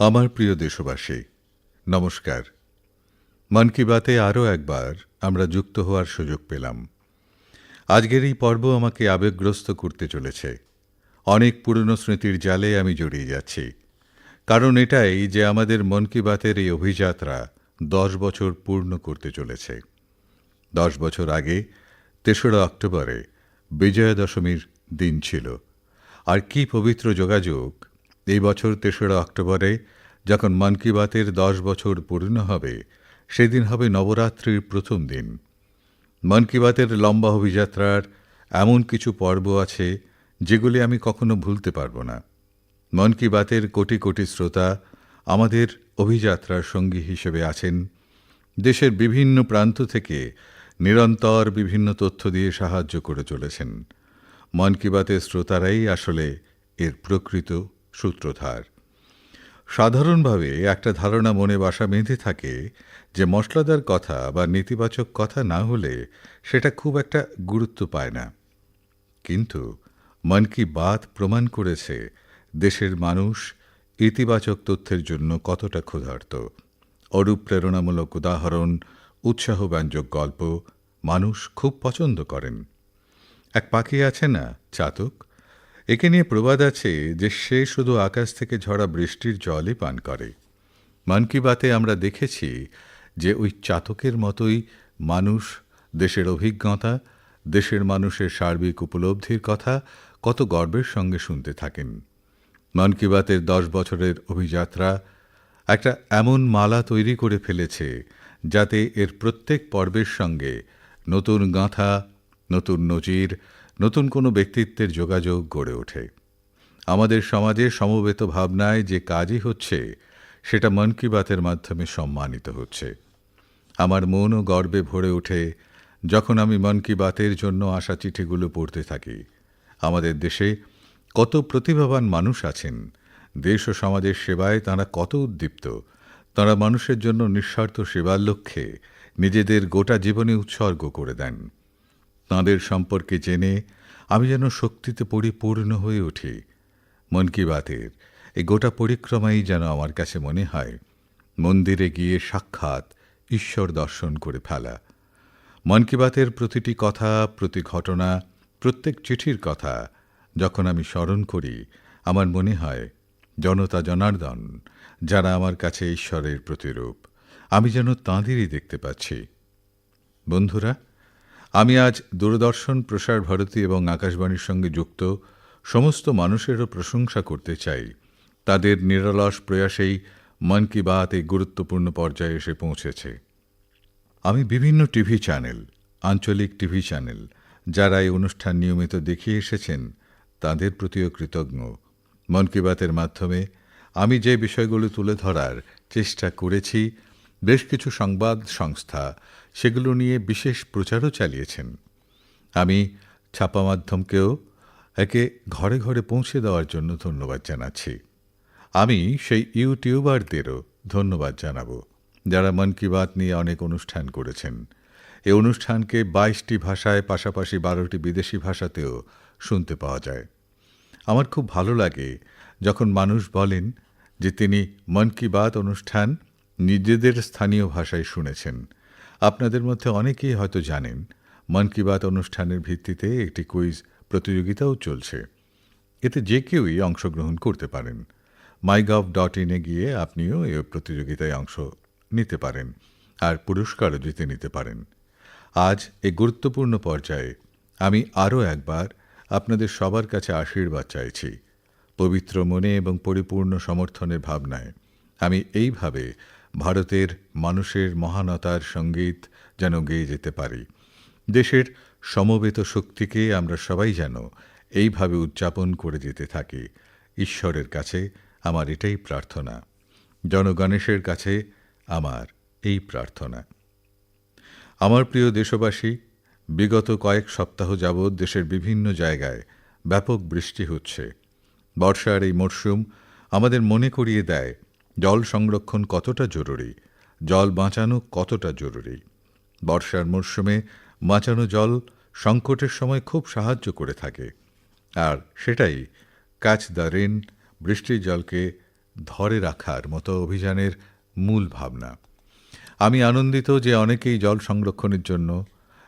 আমার প্রিয় দেশবাসী, নমস্কার। মন কি বাতে আরও একবার আমরা যুক্ত হওয়ার সুযোগ পেলাম। আজকের এই পর্ব আমাকে আবেগগ্রস্ত করতে চলেছে। অনেক পুরনো স্মৃতির জালে আমি জড়িয়ে যাচ্ছি। কারণ এটাই যে আমাদের মন কি বাতের এই অভিযাত্রা দশ বছর পূর্ণ করতে চলেছে। দশ বছর আগে, তেসরা অক্টোবরে বিজয়া দশমীর দিন ছিল। আর কি পবিত্র যোগাযোগ এই বছর তেসরা অক্টোবরে যখন মন কি বাতের দশ বছর পূর্ণ হবে, সেদিন হবে নবরাত্রির প্রথম দিন। মন কি বাতের লম্বা অভিযাত্রার এমন কিছু পর্ব আছে যেগুলি আমি কখনো ভুলতে পারব না। মন কি বাতের কোটি কোটি শ্রোতা আমাদের অভিযাত্রার সঙ্গী হিসেবে আছেন। দেশের বিভিন্ন প্রান্ত থেকে নিরন্তর বিভিন্ন তথ্য দিয়ে সাহায্য করে চলেছেন। মন কি বাতের শ্রোতারাই আসলে এর প্রকৃত সূত্রধার। সাধারণভাবে একটা ধারণা মনে বাসা বেঁধে থাকে যে মশলাদার কথা বা নেতিবাচক কথা না হলে সেটা খুব একটা গুরুত্ব পায় না। কিন্তু মন কি বাত প্রমাণ করেছে দেশের মানুষ ইতিবাচক তথ্যের জন্য কতটা ক্ষুধার্ত। অনুপ্রেরণামূলক উদাহরণ, উৎসাহব্যঞ্জক গল্প মানুষ খুব পছন্দ করেন। এক পাখি আছে না, চাতক? একে নিয়ে প্রবাদ আছে যে সে শুধু আকাশ থেকে ঝরা বৃষ্টির জলই পান করে। মন কি বাতে আমরা দেখেছি যে ওই চাতকের মতোই মানুষ, দেশের অভিজ্ঞতা, দেশের মানুষের সার্বিক উপলব্ধির কথা কত গর্বের সঙ্গে শুনতে থাকেন। মন কি বাতের দশ বছরের অভিযাত্রা একটা এমন মালা তৈরি করে ফেলেছে যাতে এর প্রত্যেক পর্বের সঙ্গে নতুন গাঁথা, নতুন নজির নতুন কোনো ব্যক্তিত্বের যোগাযোগ গড়ে ওঠে। আমাদের সমাজে সমবেত ভাবনায় যে কাজই হচ্ছে, সেটা মন কি বাতের মাধ্যমে সম্মানিত হচ্ছে। আমার মনও গর্বে ভরে ওঠে যখন আমি মন কি বাতের জন্য আসা চিঠিগুলো পড়তে থাকি। আমাদের দেশে কত প্রতিভাবান মানুষ আছেন। দেশ ও সমাজের সেবায় তাঁরা কত উদ্দীপ্ত। তাঁরা মানুষের জন্য নিঃস্বার্থ সেবার লক্ষ্যে নিজেদের গোটা জীবনে উৎসর্গ করে দেন। তাঁদের সম্পর্কে জেনে আমি যেন শক্তিতে পরিপূর্ণ হয়ে উঠি। মন কি বাতের, এই গোটা পরিক্রমাই যেন আমার কাছে মনে হয়। মন্দিরে গিয়ে সাক্ষাৎ ঈশ্বর দর্শন করে ফেলা। মন কি বাতের প্রতিটি কথা, প্রতি ঘটনা, প্রত্যেক চিঠির কথা যখন আমি স্মরণ করি, আমার মনে হয়, জনতা জনার্দন, যারা আমার কাছে ঈশ্বরের প্রতিরূপ, আমি যেন তাঁদেরই দেখতে পাচ্ছি। বন্ধুরা আমি আজ দূরদর্শন, প্রসার ভারতী এবং আকাশবাণীর সঙ্গে যুক্ত সমস্ত মানুষেরও প্রশংসা করতে চাই। তাদের নিরলস প্রয়াসেই মন কি বাত এই গুরুত্বপূর্ণ পর্যায়ে এসে পৌঁছেছে। আমি বিভিন্ন টিভি চ্যানেল, আঞ্চলিক টিভি চ্যানেল, যারা এই অনুষ্ঠান নিয়মিত দেখিয়ে এসেছেন, তাদের প্রতিও কৃতজ্ঞ। মন কি বাতের মাধ্যমে আমি যে বিষয়গুলো তুলে ধরার চেষ্টা করেছি, বেশ কিছু সংবাদ সংস্থা সেগুলো নিয়ে বিশেষ প্রচারও চালিয়েছেন। আমি ছাপা মাধ্যমকেও একে ঘরে ঘরে পৌঁছে দেওয়ার জন্য ধন্যবাদ জানাচ্ছি। আমি সেই ইউটিউবারদেরও ধন্যবাদ জানাব, যারা মন কি বাত নিয়ে অনেক অনুষ্ঠান করেছেন। এই অনুষ্ঠানকে বাইশটি ভাষায় পাশাপাশি বারোটি বিদেশি ভাষাতেও শুনতে পাওয়া যায়। আমার খুব ভালো লাগে যখন মানুষ বলেন যে তিনি মন কি বাত অনুষ্ঠান নিজেদের স্থানীয় ভাষায় শুনেছেন। আপনাদের মধ্যে অনেকেই হয়তো জানেন, মন কি বাত অনুষ্ঠানের ভিত্তিতে একটি কুইজ প্রতিযোগিতাও চলছে। এতে যে কেউই অংশগ্রহণ করতে পারেন। মাইগভ ডট ইনে গিয়ে আপনিও এই প্রতিযোগিতায় অংশ নিতে পারেন আর পুরস্কারও জিতে নিতে পারেন। আজ এই গুরুত্বপূর্ণ পর্যায়ে আমি আরও একবার আপনাদের সবার কাছে আশীর্বাদ চাইছি। পবিত্র মনে এবং পরিপূর্ণ সমর্থনের ভাবনায় আমি এইভাবে ভারতের মানুষের মহানতার সংগীত যেন গেয়ে যেতে পারি। দেশের সমবেত শক্তিকে আমরা সবাই যেন এইভাবে উদযাপন করে যেতে থাকি। ঈশ্বরের কাছে আমার এটাই প্রার্থনা। জনগণেশের কাছে আমার এই প্রার্থনা। আমার প্রিয় দেশবাসী, বিগত কয়েক সপ্তাহ যাবৎ দেশের বিভিন্ন জায়গায় ব্যাপক বৃষ্টি হচ্ছে। বর্ষার এই মরশুম আমাদের মনে করিয়ে দেয় জল সংরক্ষণ কতটা জরুরি? জল বাঁচানো কতটা জরুরি? বর্ষার মরশুমে বাঁচানো জল সংকটের সময় খুব সাহায্য করে থাকে। আর সেটাই ক্যাচ দ্য রেন বৃষ্টির জলকে ধরে রাখার মতো অভিযানের মূল ভাবনা। আমি আনন্দিত যে অনেকেই জল সংরক্ষণের জন্য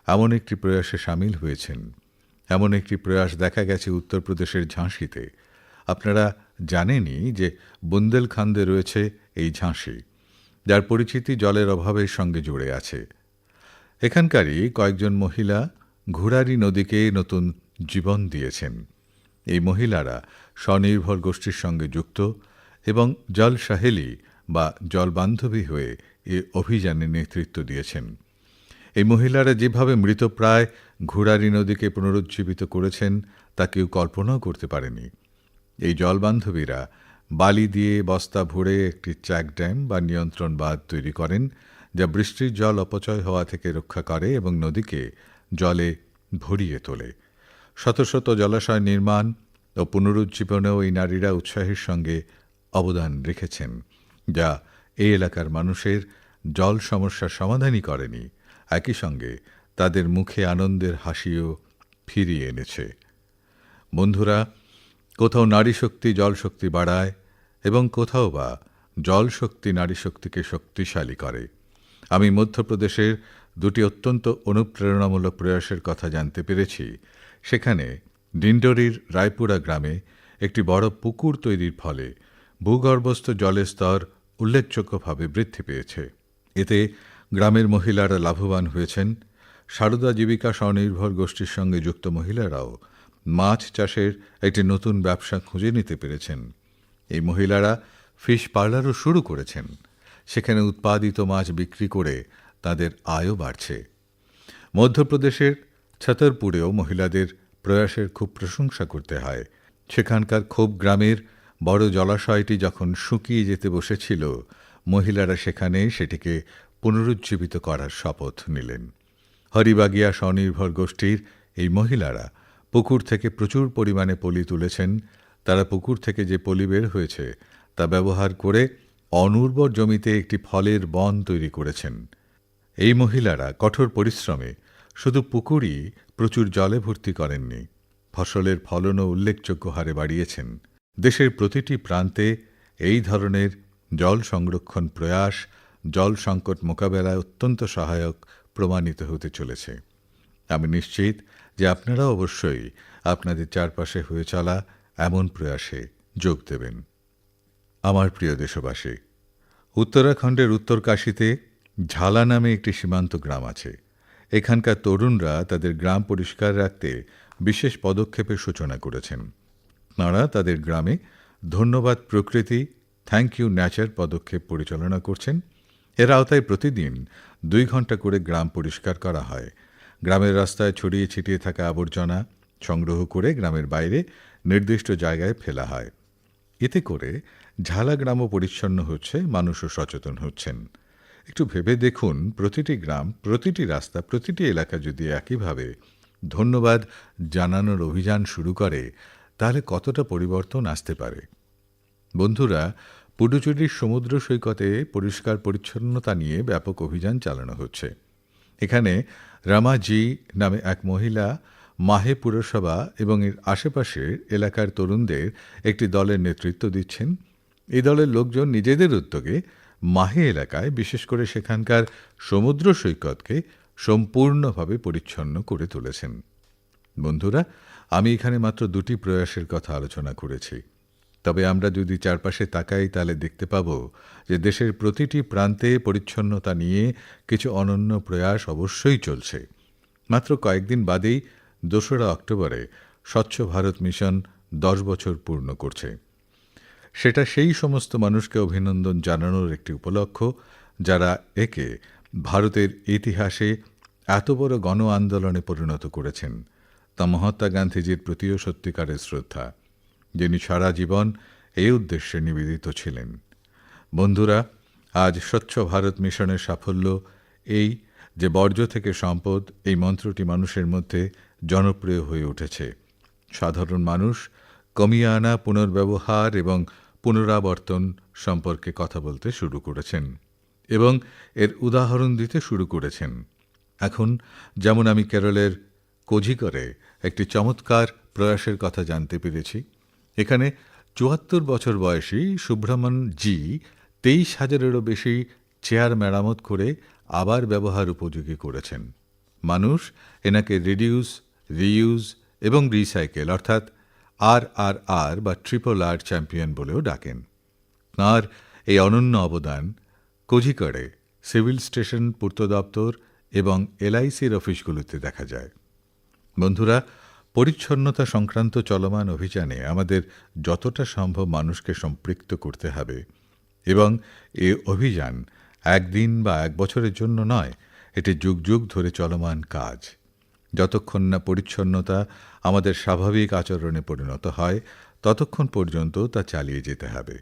এমন একটি প্রয়াসে সামিল হয়েছেন। এমন একটি প্রয়াস দেখা গেছে উত্তরপ্রদেশের ঝাঁসিতে। আপনারা জানেনই যে বুন্দেলখান্দে রয়েছে এই ঝাঁসি, যার পরিচিতি জলের অভাবের সঙ্গে জুড়ে আছে। এখানকারই কয়েকজন মহিলা ঘুরারি নদীকে নতুন জীবন দিয়েছেন। এই মহিলারা স্বনির্ভর গোষ্ঠীর সঙ্গে যুক্ত এবং জল সাহেলি বা জল বান্ধবী হয়ে এ অভিযানে নেতৃত্ব দিয়েছেন। এই মহিলারা যেভাবে মৃতপ্রায় ঘুরারি নদীকে পুনরুজ্জীবিত করেছেন, তা কেউ কল্পনাও করতে পারেনি। এই জলবান্ধবীরা বালি দিয়ে বস্তা ভরে একটি চেক ড্যাম বা নিয়ন্ত্রণ বাঁধ তৈরি করেন, যা বৃষ্টির জল অপচয় হওয়া থেকে রক্ষা করে এবং নদীকে জলে ভরিয়ে তোলে। শত শত জলাশয় নির্মাণ ও পুনরুজ্জীবনেও এই নারীরা উৎসাহের সঙ্গে অবদান রেখেছেন, যা এই এলাকার মানুষের জল সমস্যার সমাধানই করেনি। একই সঙ্গে তাদের মুখে আনন্দের হাসিও ফিরিয়ে এনেছে। বন্ধুরা কোথাও নারী শক্তি জল শক্তি বাড়ায় এবং কোথাও বা জল শক্তি নারী শক্তিকে শক্তিশালী করে। আমি মধ্যপ্রদেশের দুটি অত্যন্ত অনুপ্রেরণামূলক প্রয়াসের কথা জানতে পেরেছি। সেখানে ডিন্ডোরির রায়পুরা গ্রামে একটি বড় পুকুর তৈরির ফলে ভূগর্ভস্থ জলের স্তর উল্লেখযোগ্যভাবে বৃদ্ধি পেয়েছে। এতে গ্রামের মহিলারা লাভবান হয়েছেন। সারদা জীবিকা স্বনির্ভর গোষ্ঠীর সঙ্গে যুক্ত মহিলারাও মাছ চাষের একটি নতুন ব্যবসা খুঁজে নিতে পেরেছেন। এই মহিলারা ফিশ পার্লারও শুরু করেছেন। সেখানে উৎপাদিত মাছ বিক্রি করে তাদের আয়ও বাড়ছে। মধ্যপ্রদেশের ছতরপুরেও মহিলাদের প্রয়াসের খুব প্রশংসা করতে হয়। সেখানকার ক্ষোভ গ্রামের বড় জলাশয়টি যখন শুকিয়ে যেতে বসেছিল, মহিলারা সেখানে সেটিকে পুনরুজ্জীবিত করার শপথ নিলেন। হরিবাগিয়া স্বনির্ভর গোষ্ঠীর এই মহিলারা পুকুর থেকে প্রচুর পরিমাণে পলি তুলেছেন। তারা পুকুর থেকে যে পলি বের হয়েছে, তা ব্যবহার করে অনুর্বর জমিতে একটি ফলের বন তৈরি করেছেন। এই মহিলারা কঠোর পরিশ্রমে শুধু পুকুরই প্রচুর জলে ভর্তি করেননি, ফসলের ফলনও উল্লেখযোগ্য হারে বাড়িয়েছেন। দেশের প্রতিটি প্রান্তে এই ধরনের জল সংরক্ষণ প্রয়াস, জল সংকট মোকাবেলায় অত্যন্ত সহায়ক প্রমাণিত হতে চলেছে। আমি নিশ্চিত যে আপনারা অবশ্যই আপনাদের চারপাশে হয়ে চলা এমন প্রয়াসে যোগ দেবেন। আমার প্রিয় দেশবাসী, উত্তরাখণ্ডের উত্তরকাশীতে ঝালা নামে একটি সীমান্ত গ্রাম আছে। এখানকার তরুণরা তাদের গ্রাম পরিষ্কার রাখতে বিশেষ পদক্ষেপের সূচনা করেছেন। তাঁরা তাদের গ্রামে ধন্যবাদ প্রকৃতি, থ্যাংক ইউ ন্যাচার পদক্ষেপ পরিচালনা করছেন। এর আওতায় প্রতিদিন দুই ঘণ্টা করে গ্রাম পরিষ্কার করা হয়। গ্রামের রাস্তায় ছড়িয়ে ছিটিয়ে থাকা আবর্জনা সংগ্রহ করে গ্রামের বাইরে নির্দিষ্ট জায়গায় ফেলা হয়। এতে করে ঝালা গ্রামও পরিচ্ছন্ন হচ্ছে, মানুষও সচেতন হচ্ছেন। একটু ভেবে দেখুন, প্রতিটি গ্রাম, প্রতিটি রাস্তা, প্রতিটি এলাকা যদি একইভাবে ধন্যবাদ জানানোর অভিযান শুরু করে, তাহলে কতটা পরিবর্তন আসতে পারে? বন্ধুরা, পুডুচেরির সমুদ্র সৈকতে পরিষ্কার পরিচ্ছন্নতা নিয়ে ব্যাপক অভিযান চালানো হচ্ছে। এখানে রামাজি নামে এক মহিলা মাহে পুরসভা এবং এর আশেপাশের এলাকার তরুণদের একটি দলের নেতৃত্ব দিচ্ছেন। এই দলের লোকজন নিজেদের উদ্যোগে মাহে এলাকায় বিশেষ করে সেখানকার সমুদ্র সৈকতকে সম্পূর্ণভাবে পরিচ্ছন্ন করে তুলেছেন। বন্ধুরা, আমি এখানে মাত্র দুটি প্রয়াসের কথা আলোচনা করেছি। তবে আমরা যদি চারপাশে তাকাই, তাহলে দেখতে পাব যে দেশের প্রতিটি প্রান্তে পরিচ্ছন্নতা নিয়ে কিছু অনন্য প্রয়াস অবশ্যই চলছে। মাত্র কয়েকদিন বাদেই দোসরা অক্টোবরে স্বচ্ছ ভারত মিশন দশ বছর পূর্ণ করছে। সেটা সেই সমস্ত মানুষকে অভিনন্দন জানানোর একটি উপলক্ষ যারা একে ভারতের ইতিহাসে এত বড় গণ আন্দোলনে পরিণত করেছেন। তা মহাত্মা গান্ধীজির প্রতিও সত্যিকারের শ্রদ্ধা। যিনি সারা জীবন এই উদ্দেশ্যে নিবেদিত ছিলেন। বন্ধুরা, আজ স্বচ্ছ ভারত মিশনের সাফল্য এই যে বর্জ্য থেকে সম্পদ এই মন্ত্রটি মানুষের মধ্যে জনপ্রিয় হয়ে উঠেছে। সাধারণ মানুষ কমিয়ে আনা, পুনর্ব্যবহার এবং পুনরাবর্তন সম্পর্কে কথা বলতে শুরু করেছেন এবং এর উদাহরণ দিতে শুরু করেছেন। এখন যেমন আমি কেরলের কোঝিকরে একটি চমৎকার প্রয়াসের কথা জানতে পেরেছি এখানে চুয়াত্তর বছর বয়সী সুব্রহ্মণ জি তেইশ হাজারেরও বেশি চেয়ার মেরামত করে আবার ব্যবহার উপযোগী করেছেন। মানুষ এনাকে রিডিউস, রিইউজ এবং রিসাইকেল অর্থাৎ আর আর আর বা ট্রিপল আর চ্যাম্পিয়ন বলেও ডাকেন। তাঁর এই অনন্য অবদান কোঝিকড়ে সিভিল স্টেশন পূর্ত দপ্তর এবং এলআইসির অফিসগুলোতে দেখা যায়। বন্ধুরা পরিচ্ছন্নতা সংক্রান্ত চলমান অভিযানে আমাদের যতটা সম্ভব মানুষকে সম্পৃক্ত করতে হবে এবং এ অভিযান একদিন বা এক বছরের জন্য নয়, এটি যুগ যুগ ধরে চলমান কাজ। যতক্ষণ না পরিচ্ছন্নতা আমাদের স্বাভাবিক আচরণে পরিণত হয়, ততক্ষণ পর্যন্ত তা চালিয়ে যেতে হবে।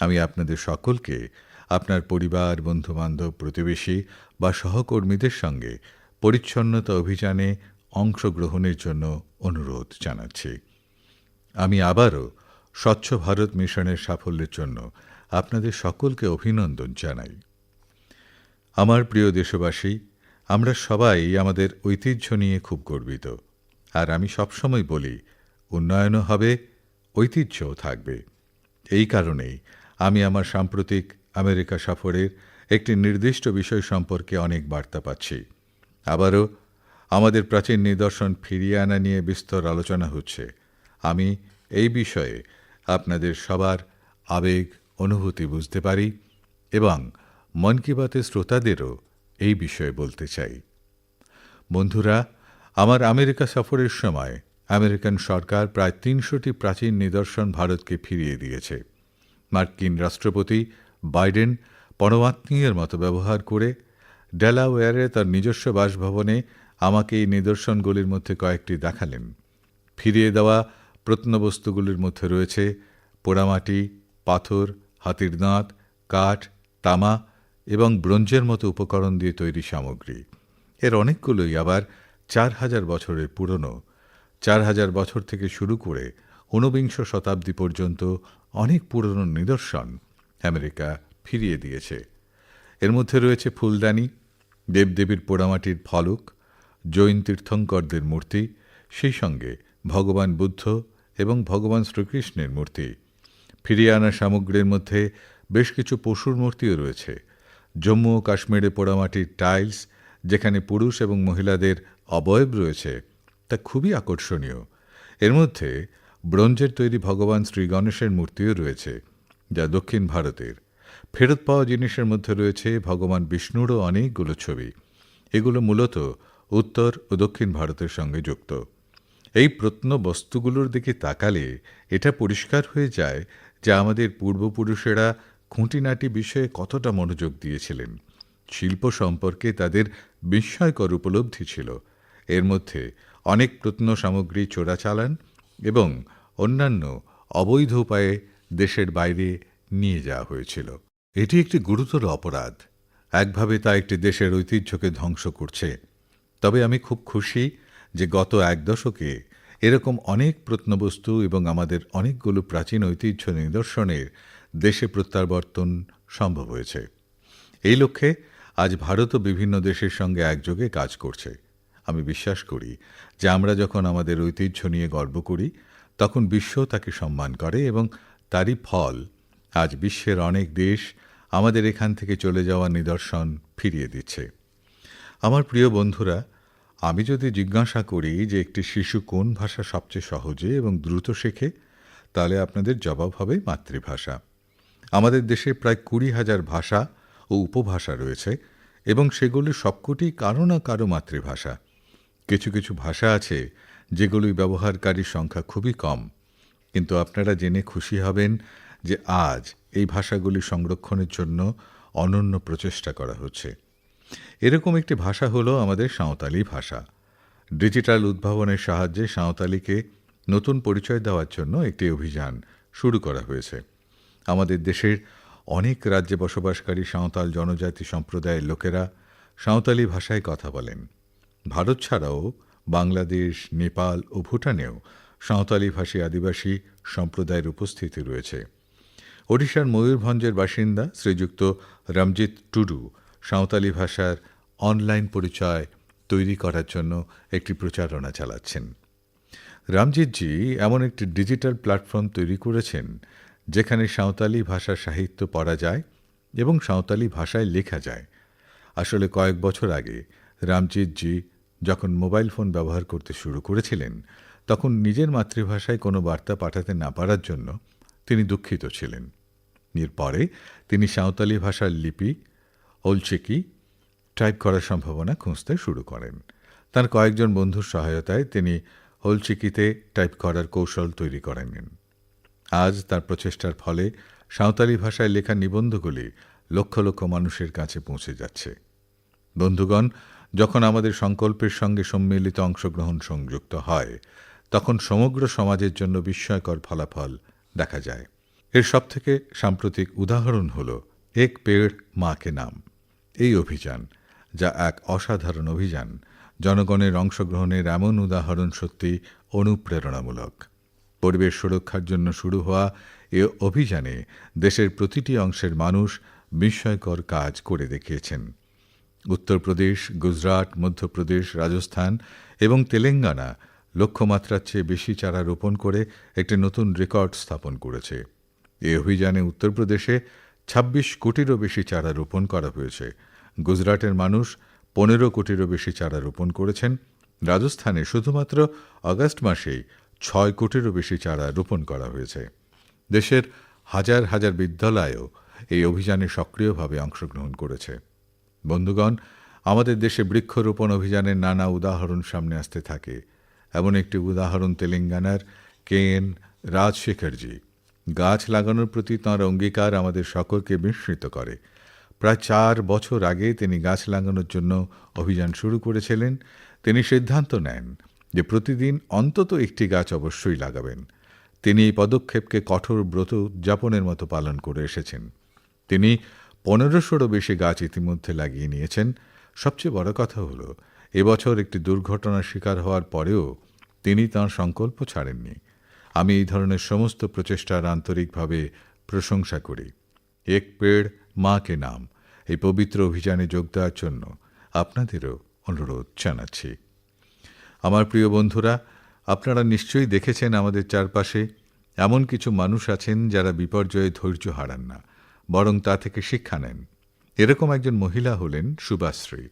আমি আপনাদের সকলকে, আপনার পরিবার, বন্ধুবান্ধব, প্রতিবেশী বা সহকর্মীদের সঙ্গে পরিচ্ছন্নতা অভিযানে অংশগ্রহণের জন্য অনুরোধ জানাচ্ছি। আমি আবারও স্বচ্ছ ভারত মিশনের সাফল্যের জন্য আপনাদের সকলকে অভিনন্দন জানাই। আমার প্রিয় দেশবাসী, আমরা সবাই আমাদের ঐতিহ্য নিয়ে খুব গর্বিত। আর আমি সবসময় বলি, উন্নয়নও হবে, ঐতিহ্যও থাকবে। এই কারণেই আমি আমার সাম্প্রতিক আমেরিকা সফরের একটি নির্দিষ্ট বিষয় সম্পর্কে অনেক বার্তা পাচ্ছি। আবারও আমাদের প্রাচীন নিদর্শন ফিরিয়ে আনা নিয়ে বিস্তর আলোচনা হচ্ছে। আমি এই বিষয়ে আপনাদের সবার আবেগ, অনুভূতি বুঝতে পারি এবং মন কি বাতের শ্রোতাদেরও এই বিষয়ে বলতে চাই। বন্ধুরা, আমার আমেরিকা সফরের সময় আমেরিকান সরকার প্রায় তিনশোটি প্রাচীন নিদর্শন ভারতকে ফিরিয়ে দিয়েছে। মার্কিন রাষ্ট্রপতি বাইডেন পরমাত্মীয়ের মতো ব্যবহার করে ডেলাওয়্যারে তার নিজস্ব বাসভবনে আমাকে এই নিদর্শনগুলির মধ্যে কয়েকটি দেখালেন। ফিরিয়ে দেওয়া প্রত্নবস্তুগুলির মধ্যে রয়েছে পোড়ামাটি, পাথর, হাতির দাঁত, কাঠ, তামা এবং ব্রোঞ্জের মতো উপকরণ দিয়ে তৈরি সামগ্রী। এর অনেকগুলোই আবার চার হাজার বছরের পুরনো। চার হাজার বছর থেকে শুরু করে ঊনবিংশ শতাব্দী পর্যন্ত অনেক পুরনো নিদর্শন আমেরিকা ফিরিয়ে দিয়েছে। এর মধ্যে রয়েছে ফুলদানি, দেবদেবীর পোড়ামাটির ফলক জৈন তীর্থঙ্করদের মূর্তি, সেই সঙ্গে ভগবান বুদ্ধ এবং ভগবান শ্রীকৃষ্ণের মূর্তি। ফিরিয়ে আনা সামগ্রীর মধ্যে বেশ কিছু পশুর মূর্তিও রয়েছে। জম্মু ও কাশ্মীরে পোড়ামাটির টাইলস, যেখানে পুরুষ এবং মহিলাদের অবয়ব রয়েছে, তা খুবই আকর্ষণীয়। এর মধ্যে ব্রোঞ্জের তৈরি ভগবান শ্রী গণেশের মূর্তিও রয়েছে, যা দক্ষিণ ভারতের। ফেরত পাওয়া জিনিসের মধ্যে রয়েছে ভগবান বিষ্ণুরও অনেকগুলো ছবি। এগুলো মূলত উত্তর ও দক্ষিণ ভারতের সঙ্গে যুক্ত। এই প্রত্ন বস্তুগুলোর দিকে তাকালে এটা পরিষ্কার হয়ে যায় যে আমাদের পূর্বপুরুষেরা খুঁটিনাটি বিষয়ে কতটা মনোযোগ দিয়েছিলেন। শিল্প সম্পর্কে তাদের বিস্ময়কর উপলব্ধি ছিল। এর মধ্যে অনেক প্রত্ন সামগ্রী চোরাচালান এবং অন্যান্য অবৈধ উপায়ে দেশের বাইরে নিয়ে যাওয়া হয়েছিল। এটি একটি গুরুতর অপরাধ। একভাবে তা একটি দেশের ঐতিহ্যকে ধ্বংস করছে। তবে আমি খুব খুশি যে গত এক দশকে এরকম অনেক প্রত্নবস্তু এবং আমাদের অনেকগুলো প্রাচীন ঐতিহ্য নিদর্শনের দেশে প্রত্যাবর্তন সম্ভব হয়েছে। এই লক্ষ্যে আজ ভারতও বিভিন্ন দেশের সঙ্গে একযোগে কাজ করছে। আমি বিশ্বাস করি যে আমরা যখন আমাদের ঐতিহ্য নিয়ে গর্ব করি, তখন বিশ্ব তাকে সম্মান করে এবং তারই ফল আজ বিশ্বের অনেক দেশ আমাদের এখান থেকে চলে যাওয়া নিদর্শন ফিরিয়ে দিচ্ছে। আমার প্রিয় বন্ধুরা, আমি যদি জিজ্ঞাসা করি যে একটি শিশু কোন ভাষা সবচেয়ে সহজে এবং দ্রুত শেখে, তাহলে আপনাদের জবাব হবে মাতৃভাষা। আমাদের দেশে প্রায় কুড়ি হাজার ভাষা ও উপভাষা রয়েছে এবং সেগুলি সবকটি কারও না কারও মাতৃভাষা। কিছু কিছু ভাষা আছে যেগুলি ব্যবহারকারীর সংখ্যা খুবই কম। কিন্তু আপনারা জেনে খুশি হবেন যে আজ এই ভাষাগুলি সংরক্ষণের জন্য অনন্য প্রচেষ্টা করা হচ্ছে। এরকম একটি ভাষা হলো আমাদের সাঁওতালি ভাষা। ডিজিটাল উদ্ভাবনের সাহায্যে সাঁওতালিকে নতুন পরিচয় দেওয়ার জন্য একটি অভিযান শুরু করা হয়েছে। আমাদের দেশের অনেক রাজ্যে বসবাসকারী সাঁওতাল জনজাতি সম্প্রদায়ের লোকেরা সাঁওতালি ভাষায় কথা বলেন। ভারত ছাড়াও বাংলাদেশ, নেপাল ও ভুটানেও সাঁওতালি ভাষী আদিবাসী সম্প্রদায়ের উপস্থিতি রয়েছে। ওড়িশার ময়ূরভঞ্জের বাসিন্দা শ্রীযুক্ত রমজিৎ টুডু সাঁওতালি ভাষার অনলাইন পরিচয় তৈরি করার জন্য একটি প্রচারণা চালাচ্ছেন। রামজিৎজি এমন একটি ডিজিটাল প্ল্যাটফর্ম তৈরি করেছেন, যেখানে সাঁওতালি ভাষা সাহিত্য পড়া যায় এবং সাঁওতালি ভাষায় লেখা যায়। আসলে কয়েক বছর আগে রামজিৎজি যখন মোবাইল ফোন ব্যবহার করতে শুরু করেছিলেন, তখন নিজের মাতৃভাষায় কোনো বার্তা পাঠাতে না পারার জন্য তিনি দুঃখিত ছিলেন। এরপরে তিনি সাঁওতালি ভাষার লিপি ওলচেকি টাইপ করার সম্ভাবনা খুঁজতে শুরু করেন। তার কয়েকজন বন্ধুর সহায়তায় তিনি হোলচিকিতে টাইপ করার কৌশল তৈরি করে নেন। আজ তার প্রচেষ্টার ফলে সাঁওতালি ভাষায় লেখা নিবন্ধগুলি লক্ষ লক্ষ মানুষের কাছে পৌঁছে যাচ্ছে। বন্ধুগণ, যখন আমাদের সংকল্পের সঙ্গে সম্মিলিত অংশগ্রহণ সংযুক্ত হয়, তখন সমগ্র সমাজের জন্য বিস্ময়কর ফলাফল দেখা যায়। এর সবথেকে সাম্প্রতিক উদাহরণ হল এক পেড় মাকে নাম। এই অভিযান, যা এক অসাধারণ অভিযান, জনগণের অংশগ্রহণের এমন উদাহরণ সত্যি অনুপ্রেরণামূলক। পরিবেশ সুরক্ষার জন্য শুরু হওয়া এ অভিযানে দেশের প্রতিটি অংশের মানুষ বিস্ময়কর কাজ করে দেখিয়েছেন। উত্তরপ্রদেশ, গুজরাট, মধ্যপ্রদেশ, রাজস্থান এবং তেলেঙ্গানা লক্ষ্যমাত্রার চেয়ে বেশি চারা রোপণ করে একটি নতুন রেকর্ড স্থাপন করেছে। এই অভিযানে উত্তরপ্রদেশে ২৬ কোটিরও বেশি চারা রোপণ করা হয়েছে। গুজরাটের মানুষ পনেরো কোটিরও বেশি চারা রোপণ করেছেন। রাজস্থানে শুধুমাত্র আগস্ট মাসেই ছয় কোটিরও বেশি চারা রোপণ করা হয়েছে। দেশের হাজার হাজার বিদ্যালয়ও এই অভিযানে সক্রিয়ভাবে অংশগ্রহণ করেছে। বন্ধুগণ, আমাদের দেশে বৃক্ষরোপণ অভিযানের নানা উদাহরণ সামনে আসতে থাকে। এমন একটি উদাহরণ তেলেঙ্গানার কেন রাজশেখরজি। গাছ লাগানোর প্রতি তাঁর অঙ্গীকার আমাদের সকলকে বিস্মৃত করে। প্রায় চার বছর আগে তিনি গাছ লাগানোর জন্য অভিযান শুরু করেছিলেন। তিনি সিদ্ধান্ত নেন যে প্রতিদিন অন্তত একটি গাছ অবশ্যই লাগাবেন। তিনি এই পদক্ষেপকে কঠোর ব্রত উদযাপনের মতো পালন করে এসেছেন। তিনি পনেরোশোরও বেশি গাছ ইতিমধ্যে লাগিয়ে নিয়েছেন। সবচেয়ে বড় কথা হলো, এবছর একটি দুর্ঘটনার শিকার হওয়ার পরেও তিনি তাঁর সংকল্প ছাড়েননি। আমি এই ধরনের সমস্ত প্রচেষ্টার আন্তরিকভাবে প্রশংসা করি। এক পেড় মাকে নাম। এই পবিত্র অভিযানে যোগ দেওয়ার জন্য আপনাদেরও অনুরোধ জানাচ্ছি। আমার প্রিয় বন্ধুরা, আপনারা নিশ্চয়ই দেখেছেন আমাদের চারপাশে এমন কিছু মানুষ আছেন যারা বিপর্যয়ে ধৈর্য হারান না, বরং তা থেকে শিক্ষা নেন। এরকম একজন মহিলা হলেন সুভাশ্রী,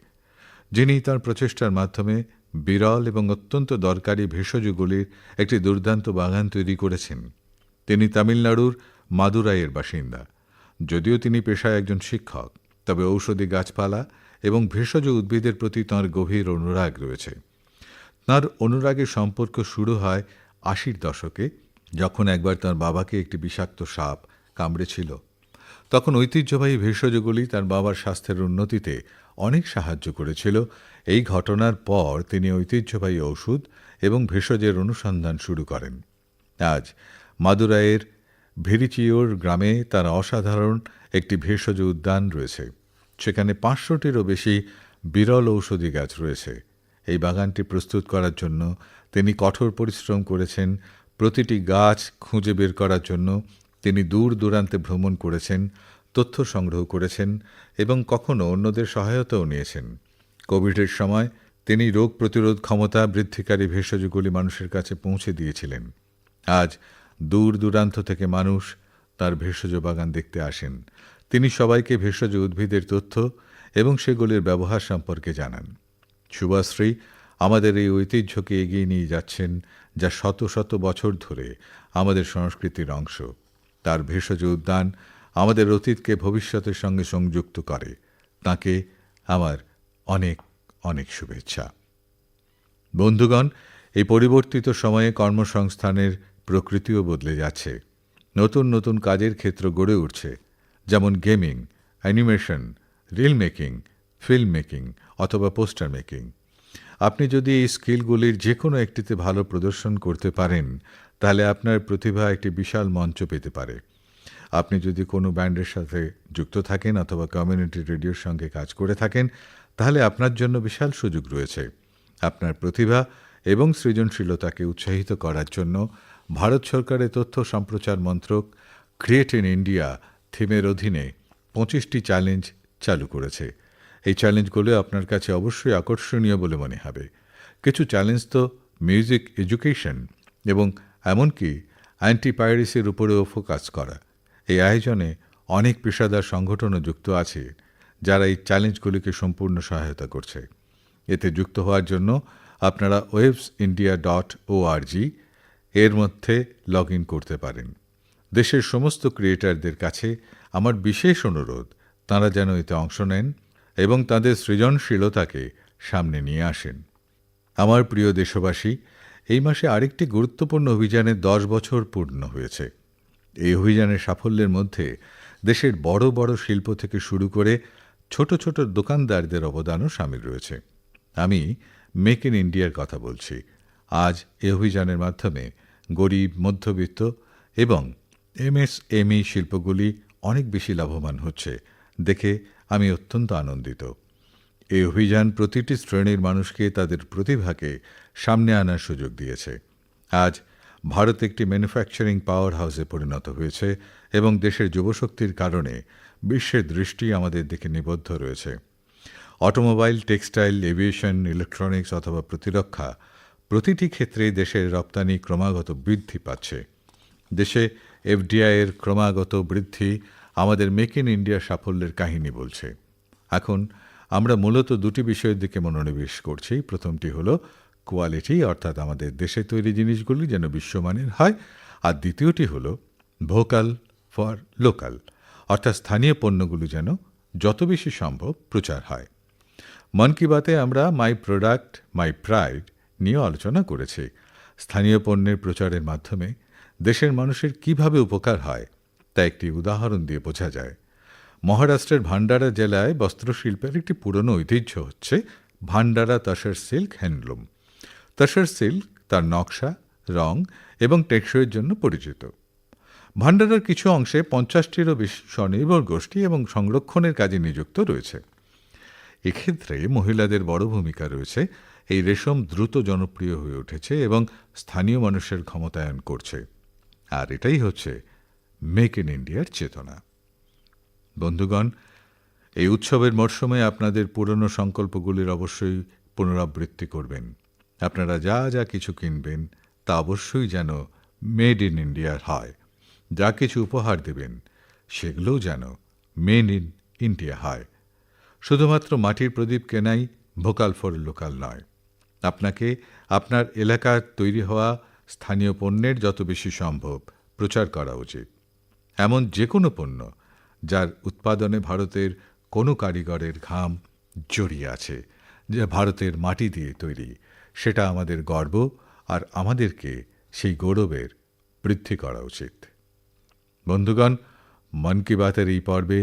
যিনি তার প্রচেষ্টার মাধ্যমে বিরল এবং অত্যন্ত দরকারি ভেষজগুলির একটি দুর্দান্ত বাগান তৈরি করেছেন। তিনি তামিলনাড়ুর মাদুরাইয়ের বাসিন্দা। যদিও তিনি পেশায় একজন শিক্ষক, তবে ঔষধি গাছপালা এবং ভেষজ উদ্ভিদের প্রতি তাঁর গভীর অনুরাগ রয়েছে। তাঁর অনুরাগের সম্পর্ক শুরু হয় আশির দশকে, যখন একবার তার বাবাকে একটি বিষাক্ত সাপ কামড়েছিল। তখন ঐতিহ্যবাহী ভেষজগুলি তার বাবার স্বাস্থ্যের উন্নতিতে অনেক সাহায্য করেছিল। এই ঘটনার পর তিনি ঐতিহ্যবাহী ওষুধ এবং ভেষজের অনুসন্ধান শুরু করেন। আজ মাদুরাইয়ের ভিরিচিওর গ্রামে তার অসাধারণ একটি ভেষজ উদ্যান রয়েছে। সেখানে পাঁচশোটিরও বেশি বিরল ঔষধি গাছ রয়েছে। এই বাগানটি প্রস্তুত করার জন্য তিনি কঠোর পরিশ্রম করেছেন। প্রতিটি গাছ খুঁজে বের করার জন্য তিনি দূর দূরান্তে ভ্রমণ করেছেন, তথ্য সংগ্রহ করেছেন এবং কখনও অন্যদের সহায়তাও নিয়েছেন। কোভিডের সময় তিনি রোগ প্রতিরোধ ক্ষমতা বৃদ্ধিকারী ভেষজগুলি মানুষের কাছে পৌঁছে দিয়েছিলেন। আজ দূর দূরান্ত থেকে মানুষ তার ভেষজ বাগান দেখতে আসেন। তিনি সবাইকে ভেষজ উদ্ভিদের তথ্য এবং সেগুলির ব্যবহার সম্পর্কে জানান। শুভাশ্রী আমাদের এই ঐতিহ্যকে এগিয়ে নিয়ে যাচ্ছেন যা শত শত বছর ধরে আমাদের সংস্কৃতির অংশ। তার ভেষজ উদ্যান আমাদের অতীতকে ভবিষ্যতের সঙ্গে সংযুক্ত করে। তাকে আমার অনেক অনেক শুভেচ্ছা। বন্ধুগণ, এই পরিবর্তিত সময়ে কর্মসংস্থানের প্রকৃতিও বদলে যাচ্ছে। নতুন নতুন কাজের ক্ষেত্র গড়ে উঠছে, যেমন gaming, animation, reel making, film making অথবা পোস্টার মেকিং। আপনি যদি এই স্কিলগুলির যে কোনো একটিতে ভালো প্রদর্শন করতে পারেন, তাহলে আপনার প্রতিভা একটি বিশাল মঞ্চ পেতে পারে। আপনি যদি কোনো ব্যান্ডের সাথে যুক্ত থাকেন অথবা কমিউনিটি রেডিওর সঙ্গে কাজ করে থাকেন, তাহলে আপনার জন্য বিশাল সুযোগ রয়েছে। আপনার প্রতিভা এবং সৃজনশীলতাকে উৎসাহিত করার জন্য ভারত সরকারের তথ্য সম্প্রচার মন্ত্রক ক্রিয়েট ইন ইন্ডিয়া থিমের অধীনে পঁচিশটি চ্যালেঞ্জ চালু করেছে। এই চ্যালেঞ্জগুলো আপনার কাছে অবশ্যই আকর্ষণীয় বলে মনে হবে। কিছু চ্যালেঞ্জ তো মিউজিক এডুকেশন এবং এমনকি অ্যান্টিপাইরেসির উপরেও ফোকাস করা। এই আয়োজনে অনেক পেশাদার সংগঠনও যুক্ত আছে, যারা এই চ্যালেঞ্জগুলিকে সম্পূর্ণ সহায়তা করছে। এতে যুক্ত হওয়ার জন্য আপনারা ওয়েবস ইন্ডিয়া ডট ওআরজি এর মধ্যে লগ করতে পারেন। দেশের সমস্ত ক্রিয়েটারদের কাছে আমার বিশেষ অনুরোধ, তাঁরা যেন এতে অংশ নেন এবং তাদের সৃজনশীলতাকে সামনে নিয়ে আসেন। আমার প্রিয় দেশবাসী, এই মাসে আরেকটি গুরুত্বপূর্ণ অভিযানের দশ বছর পূর্ণ হয়েছে। এই অভিযানের সাফল্যের মধ্যে দেশের বড় বড় শিল্প থেকে শুরু করে ছোট ছোট দোকানদারদের অবদানও সামিল রয়েছে। আমি মেক ইন ইন্ডিয়ার কথা বলছি। আজ এই অভিযানের মাধ্যমে গরিব, মধ্যবিত্ত এবং এমএসএমই শিল্পগুলি অনেক বেশি লাভবান হচ্ছে। দেখে আমি অত্যন্ত আনন্দিত। এই অভিযান প্রতিটি শ্রেণির মানুষকে তাদের প্রতিভাকে সামনে আনার সুযোগ দিয়েছে। আজ ভারত একটি ম্যানুফ্যাকচারিং পাওয়ার হাউসে পরিণত হয়েছে এবং দেশের যুবশক্তির কারণে বিশ্বের দৃষ্টি আমাদের দিকে নিবদ্ধ রয়েছে। অটোমোবাইল, টেক্সটাইল, এভিয়েশন ইলেকট্রনিক্স অথবা প্রতিরক্ষা প্রতিটি ক্ষেত্রে দেশের রপ্তানি ক্রমাগত বৃদ্ধি পাচ্ছে। দেশে এফডিআইয়ের ক্রমাগত বৃদ্ধি আমাদের মেক ইন ইন্ডিয়া সাফল্যের কাহিনী বলছে। এখন আমরা মূলত দুটি বিষয়ের দিকে মনোনিবেশ করছি। প্রথমটি হলো কোয়ালিটি, অর্থাৎ আমাদের দেশে তৈরি জিনিসগুলি যেন বিশ্বমানের হয়। আর দ্বিতীয়টি হলো ভোকাল ফর লোকাল, অর্থাৎ স্থানীয় পণ্যগুলি যেন যত বেশি সম্ভব প্রচার হয়। মন কি বাতে আমরা মাই প্রোডাক্ট, মাই প্রাইড নিয়ে আলোচনা করেছি। স্থানীয় পণ্যের প্রচারের মাধ্যমে দেশের মানুষের কীভাবে উপকার হয় তা একটি উদাহরণ দিয়ে বোঝা যায়। মহারাষ্ট্রের ভান্ডারা জেলায় বস্ত্রশিল্পের একটি পুরনো ঐতিহ্য হচ্ছে Bhandara tussar silk handloom. Tussar silk তার নকশা, রং এবং টেকসইয়ের জন্য পরিচিত। ভান্ডারার কিছু অংশে পঞ্চাশটিরও বেশি স্বনির্ভর গোষ্ঠী এবং সংরক্ষণের কাজে নিযুক্ত রয়েছে। এক্ষেত্রে মহিলাদের বড় ভূমিকা রয়েছে এই রেশম দ্রুত জনপ্রিয় হয়ে উঠেছে এবং স্থানীয় মানুষের ক্ষমতায়ন করছে। আর এটাই হচ্ছে মেক ইন ইন্ডিয়ার চেতনা। বন্ধুগণ, এই উৎসবের মরশুমে আপনাদের পুরনো সংকল্পগুলির অবশ্যই পুনরাবৃত্তি করবেন। আপনারা যা যা কিছু কিনবেন, তা অবশ্যই যেন মেড ইন ইন্ডিয়ার হয়। যা কিছু উপহার দেবেন, সেগুলোও যেন মেড ইন ইন্ডিয়া হয়। শুধুমাত্র মাটির প্রদীপ কেনাই ভোকাল ফর লোকাল নয়। আপনাকে আপনার এলাকার তৈরি হওয়া স্থানীয় পণ্যের যত বেশি সম্ভব প্রচার করা উচিত। এমন যে কোনো পণ্য যার উৎপাদনে ভারতের কোনো কারিগরের ঘাম জড়িয়ে আছে, যা ভারতের মাটি দিয়ে তৈরি, সেটা আমাদের গর্ব আর আমাদেরকে সেই গৌরবের বৃদ্ধি করা উচিত। বন্ধুগণ, মন কি বাতের এই পর্বে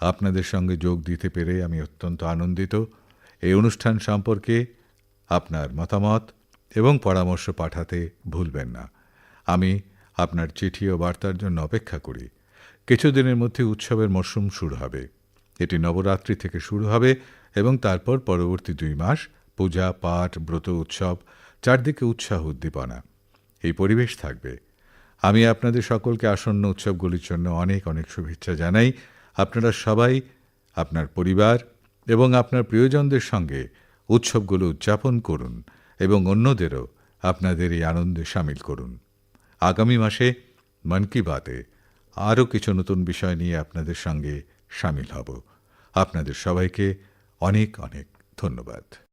আপনাদের সঙ্গে যোগ দিতে পেরে আমি অত্যন্ত আনন্দিত। এই অনুষ্ঠান সম্পর্কে আপনার মতামত এবং পরামর্শ পাঠাতে ভুলবেন না। আমি আপনার চিঠি ও বার্তার জন্য অপেক্ষা করি। কিছুদিনের মধ্যে উৎসবের মরশুম শুরু হবে। এটি নবরাত্রি থেকে শুরু হবে এবং তারপর পরবর্তী দুই মাস পূজা, পাঠ, ব্রত উৎসব, চারদিকে উৎসাহ উদ্দীপনা। এই পরিবেশ থাকবে। আমি আপনাদের সকলকে আসন্ন উৎসবগুলির জন্য অনেক অনেক শুভেচ্ছা জানাই। আপনারা সবাই আপনার পরিবার এবং আপনার প্রিয়জনদের সঙ্গে উৎসবগুলো উদযাপন করুন এবং অন্যদেরও আপনাদের এই আনন্দে সামিল করুন। আগামী মাসে মন কি বাতে আরও কিছু নতুন বিষয় নিয়ে আপনাদের সঙ্গে সামিল হব। আপনাদের সবাইকে অনেক অনেক ধন্যবাদ।